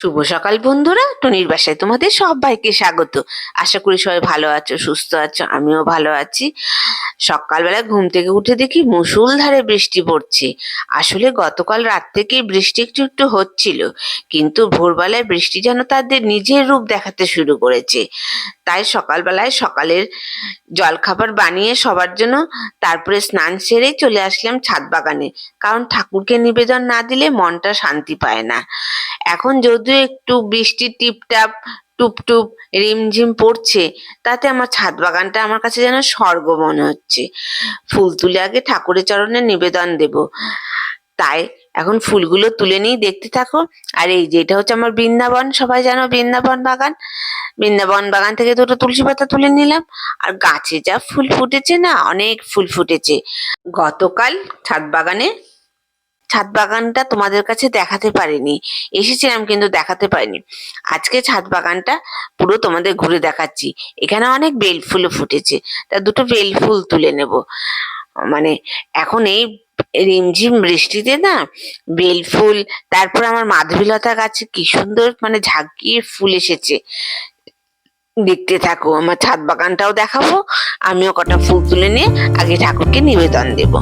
শুভ সকাল বন্ধুরা, টনির বাসায় তোমাদের সবাইকে স্বাগত। আশা করি সবাই ভালো আছো, সুস্থ আছো, আমিও ভালো আছি। সকালবেলা ঘুম থেকে উঠে দেখি মুষলধারে বৃষ্টি পড়ছে। আসলে গতকাল রাত থেকেই বৃষ্টি একটু একটু হচ্ছিল, কিন্তু ভোরবেলায় বৃষ্টি যেন তাদের নিজের রূপ দেখাতে শুরু করেছে। তাই সকালবেলায় সকালের জলখাবার বানিয়ে সবার জন্য তারপরে স্নান সেরেই চলে আসলাম ছাদ বাগানে, কারণ ঠাকুরকে নিবেদন না দিলে মনটা শান্তি পায় না। এখন যদিও একটু বৃষ্টির টিপটাপ, টুপটুপ, রিমঝিম পড়ছে, তাতে আমার ছাদ বাগানটা আমার কাছে যেন স্বর্গ মনে হচ্ছে। ফুল তুলে আগে ঠাকুরের চরণে নিবেদন দেব। তাই এখন ফুলগুলো তুলে নিয়ে দেখতে থাকো। আর এই যে এটা হচ্ছে আমার বৃন্দাবন, সবাই জানো বৃন্দাবন বাগান? বৃন্দাবন বাগান থেকে দুটো তুলসী পাতা তুলে নিলাম। আর গাছে যা ফুল ফুটেছে না, অনেক ফুল ফুটেছে। গতকাল ছাদ বাগানে ছাদ বাগানটা তোমাদের কাছে দেখাতে পারিনি। এসেছিলাম কিন্তু দেখাতে পারিনি। আজকে ছাদ বাগানটা পুরো তোমাদের ঘুরে দেখাচ্ছি। এখানে অনেক বেল ফুলও ফুটেছে। তা দুটো বেল ফুল তুলে নেব। মানে এখন এই রিমঝিম বৃষ্টিতে না বেল ফুল, তারপর আমার মাধবীলতা গাছে কি সুন্দর মানে ঝাঁকিয়ে ফুল এসেছে। দেখতে থাকো, আমার ছাদ বাগানটাও দেখাবো। আমিও কটা ফুল তুলে নিয়ে আগে ঠাকুরকে নিবেদন দেবো।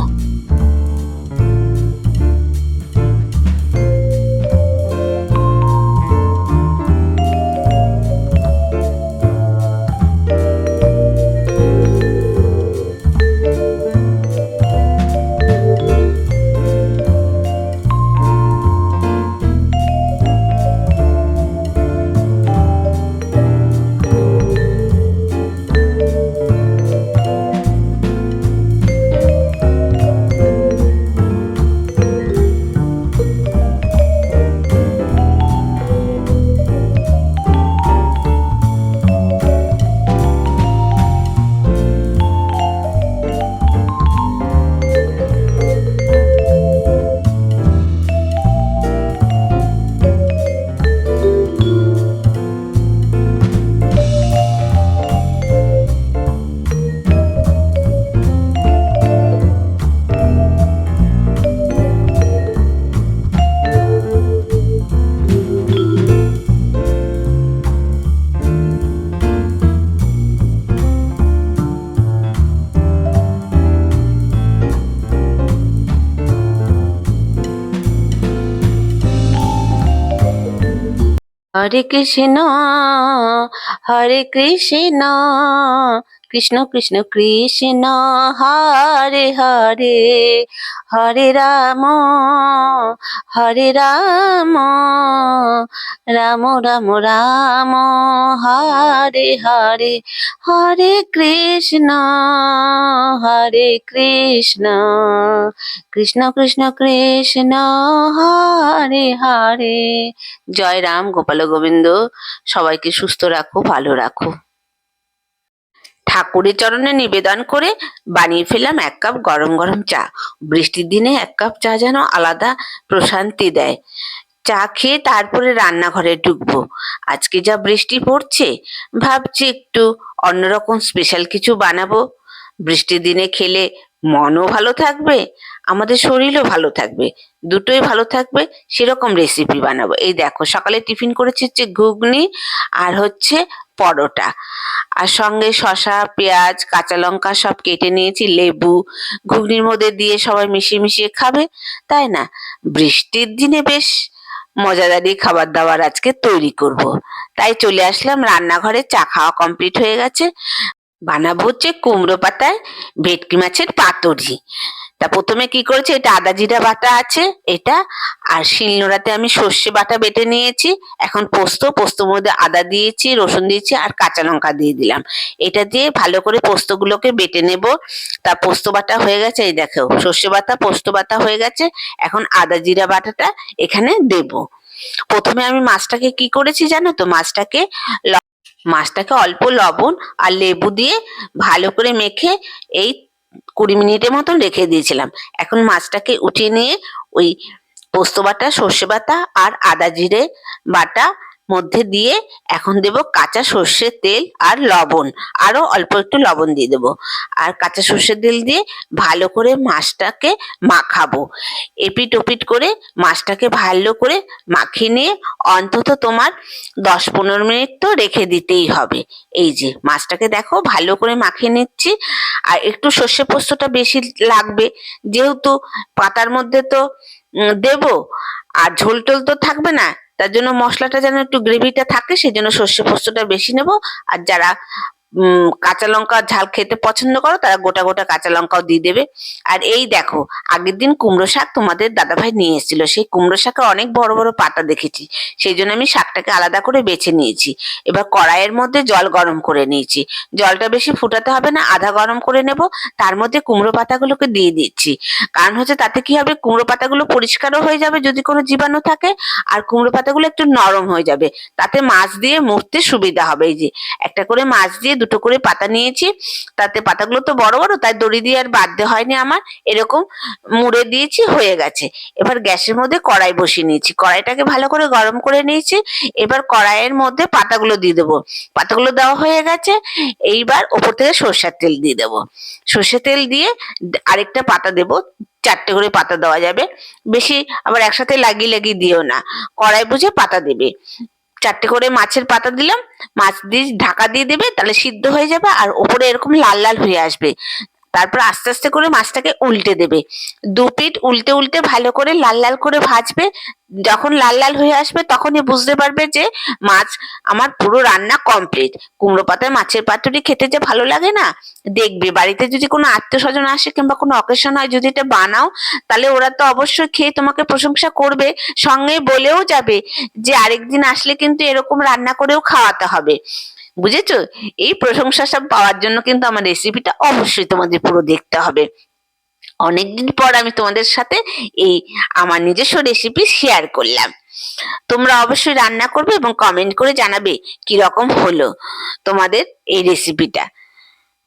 হরে কৃষ্ণ হরে কৃষ্ণ কৃষ্ণ কৃষ্ণ কৃষ্ণ, হরে হরে হরে রাম হরে রাম রাম রাম রাম, হরে হরে হরে কৃষ্ণ হরে কৃষ্ণ কৃষ্ণ কৃষ্ণ কৃষ্ণ, হরে হরে। জয় রাম, গোপাল গোবিন্দ, সবাইকে সুস্থ রাখো, ভালো রাখো। ঠাকুরের চরণে নিবেদন করে বানিয়ে ফেলাম এক কাপ গরম গরম চা। বৃষ্টির দিনে এক কাপ চা যেন আলাদা প্রশান্তি দেয়। চা খেয়ে তারপরে রান্নাঘরে ঢুকবো। আজকে যা বৃষ্টি পড়ছে, ভাবছি একটু অন্যরকম স্পেশাল কিছু বানাবো। বৃষ্টির দিনে খেলে মনও ভালো থাকবে, আমাদের শরীরও ভালো থাকবে, দুটোই ভালো থাকবে, সেরকম রেসিপি বানাবো। এই দেখো, সকালে টিফিন করেছি হচ্ছে ঘুগনি আর হচ্ছে পরোটা। আর সঙ্গে শসা, পেঁয়াজ, কাঁচা লঙ্কা সব কেটে নিয়েছি, লেবু, ঘুগনির মধ্যে দিয়ে সবাই মিশিয়ে মিশিয়ে খাবে, তাই না? বৃষ্টির দিনে বেশ মজাদারি খাবার দাবার আজকে তৈরি করব। তাই চলে আসলাম, রান্নাঘরে চা খাওয়া কমপ্লিট হয়ে গেছে। বানাবো হচ্ছে কুমড়ো পাতায় ভেটকি মাছের পাতুরি তা প্রথমে কি করেছে, এটা আদা জিরা বাটা আছে, এটা, আর শিলনোড়াতে আমি সর্ষে বাটা বেটে নিয়েছি। এখন পোস্ত, পোস্তর মধ্যে আদা দিয়েছি, রসুন দিয়েছি, আর কাঁচা লঙ্কা দিয়ে দিলাম। এটা দিয়ে ভালো করে পোস্তগুলোকে বেটে নেব। তা পোস্ত বাটা হয়ে গেছে, এই দেখো, সর্ষে বাটা, পোস্ত বাটা হয়ে গেছে। এখন আদা জিরা বাটাটা এখানে দেব। প্রথমে আমি মাছটাকে কি করেছি জানো তো, মাছটাকে মাছটাকে অল্প লবণ আর লেবু দিয়ে ভালো করে মেখে এই কুড়ি মিনিটের মতন রেখে দিয়েছিলাম। এখন মাছটাকে উঠিয়ে নিয়ে ওই পোস্ত বাটা, সর্ষে বাটা আর আদা জিরে বাটা মধ্যে দিয়ে এখন দেব কাঁচা সর্ষের তেল আর লবণ। আরও অল্প একটু লবণ দিয়ে দেবো। আর কাঁচা সর্ষের তেল দিয়ে ভালো করে মাছটাকে মাখাবো। এপিট ওপিট করে মাছটাকে ভালো করে মাখিয়ে নিয়ে অন্তত তোমার দশ পনেরো মিনিট তো রেখে দিতেই হবে। এই যে মাছটাকে দেখো ভালো করে মাখিয়ে নিচ্ছি। আর একটু সর্ষে পোস্তটা বেশি লাগবে। যেহেতু পাতার মধ্যে তো দেবো। আর ঝোল টোল তো থাকবে না। তার জন্য মশলাটা যেন একটু গ্রেভিটা থাকে সেই জন্য সর্ষে পোস্তটা বেশি নেব। আর যারা কাঁচা লঙ্কা ঝাল খেতে পছন্দ করো, তারা গোটা গোটা কাঁচা লঙ্কাও দিয়ে দেবে। আর এই দেখো, আগের দিন কুমড়ো শাক তোমাদের দাদাভাই নিয়ে এসেছিল। সেই কুমড়ো শাকে অনেক বড় বড় পাতা দেখেছি। সেই জন্য আমি শাকটাকে আলাদা করে বেছে নিয়েছি। এবার কড়াইয়ের মধ্যে জল গরম করে নিয়েছি। জলটা বেশি ফুটাতে হবে না, আধা গরম করে নেব। তার মধ্যে কুমড়ো পাতাগুলোকে দিয়ে দিচ্ছি। কারণ হচ্ছে তাতে কি হবে, কুমড়ো পাতাগুলো পরিষ্কারও হয়ে যাবে যদি কোনো জীবাণু থাকে, আর কুমড়ো পাতাগুলো একটু নরম হয়ে যাবে। তাতে মাছ দিয়ে মুড়তে সুবিধা হবে। এই যে, একটা করে মাছ দিয়ে দুটো করে পাতা নিয়েছি। তাতে পাতাগুলো তো বড় বড়, তাই দড়ি দিয়ে আর বাঁধতে হয়নি আমার। এরকম মুড়ে দিয়েছি, হয়ে গেছে। এবার গ্যাসের মধ্যে কড়াই বসিয়ে নিয়েছি। কড়াইটাকে ভালো করে গরম করে নিয়েছি। এবার কড়াইয়ের মধ্যে পাতাগুলো দিয়ে দেবো। পাতাগুলো দেওয়া হয়ে গেছে। এইবার ওপর থেকে সর্ষের তেল দিয়ে দেবো। সর্ষের তেল দিয়ে আরেকটা পাতা দেবো। চারটে করে পাতা দেওয়া যাবে। বেশি আবার একসাথে লাগিয়ে লাগিয়ে দিও না। কড়াই বুঝে পাতা দেবে। চারটে করে মাছের পাতা দিলাম, মাছ দিয়ে ঢাকা দিয়ে দেবে, তাহলে সিদ্ধ হয়ে যাবে আর ওপরে এরকম লাল লাল হয়ে আসবে। তারপর আস্তে আস্তে করে মাছটাকে উল্টে দেবে। দু পিঠ উল্টে উল্টে ভালো করে লাল লাল করে ভাজবে। যখন লাল লাল হয়ে আসবে তখনই বুঝতে পারবে যে মাছ আমার পুরো রান্না কমপ্লিট কুমড়ো পাতায় মাছের পাতুরি খেতে যে ভালো লাগে না? দেখবে, বাড়িতে যদি কোনো আত্মীয় স্বজন আসে কিংবা কোনো অকেশন হয় যদি এটা বানাও, তাহলে ওরা তো অবশ্যই খেয়ে তোমাকে প্রশংসা করবে। সঙ্গে বলেও যাবে যে আরেকদিন আসলে কিন্তু এরকম রান্না করেও খাওয়াতে হবে। বুঝেছ? এই প্রশংসা সব পাওয়ার জন্য কিন্তু আমার রেসিপিটা অবশ্যই তোমাদের পুরো দেখতে হবে। অনেকদিন পর আমি তোমাদের সাথে এই আমার নিজস্ব রেসিপি শেয়ার করলাম। তোমরা অবশ্যই রান্না করবে এবং কমেন্ট করে জানাবে কি রকম হলো তোমাদের এই রেসিপিটা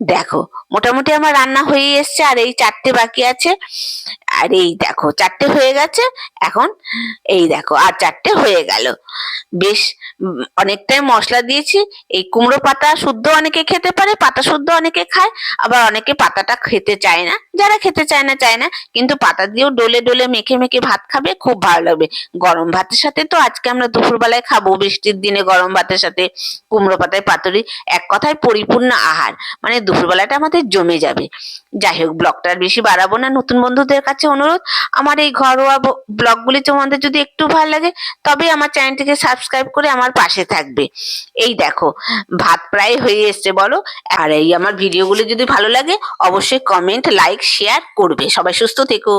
দেখো মোটামুটি আমার রান্না হয়ে এসছে, আর এই চারটে বাকি আছে। আর এই দেখো, চারটে হয়ে গেছে, এখন এই দেখো, আর চারটে হয়ে গেল। বেশ অনেকটাই মশলা দিয়েছি। এই কুমড়ো পাতা শুদ্ধ অনেকে খেতে পারে, পাতা শুদ্ধ অনেকে খায়, আবার অনেকে পাতাটা খেতে চায় না। যারা খেতে চায় না চায় না, কিন্তু পাতা দিয়েও ডোলে ডোলে মেখে মেখে ভাত খাবে, খুব ভালো লাগবে। গরম ভাতের সাথে তো আজকে আমরা দুপুরবেলায় খাব, বৃষ্টির দিনে গরম ভাতের সাথে কুমড়ো পাতায় পাতুরি, এক কথায় পরিপূর্ণ আহার। মানে দুপুরবেলাটা আমাদের জমে যাবে। যাই হোক ব্লগটা বেশি বাড়াবো না। নতুন বন্ধুদের কাছে অনুরোধ, আমার এই ঘরোয়া ব্লগগুলি তোমাদের যদি একটু ভালো লাগে, তবে আমার চ্যানেলটিকে সাবস্ক্রাইব করে আমার পাশে থাকবে। এই দেখো, ভাত প্রায় হয়ে এসছে, বলো। আর এই আমার ভিডিওগুলি যদি ভালো লাগে, অবশ্যই কমেন্ট লাইক শেয়ার করবে। সবাই সুস্থ থেকো।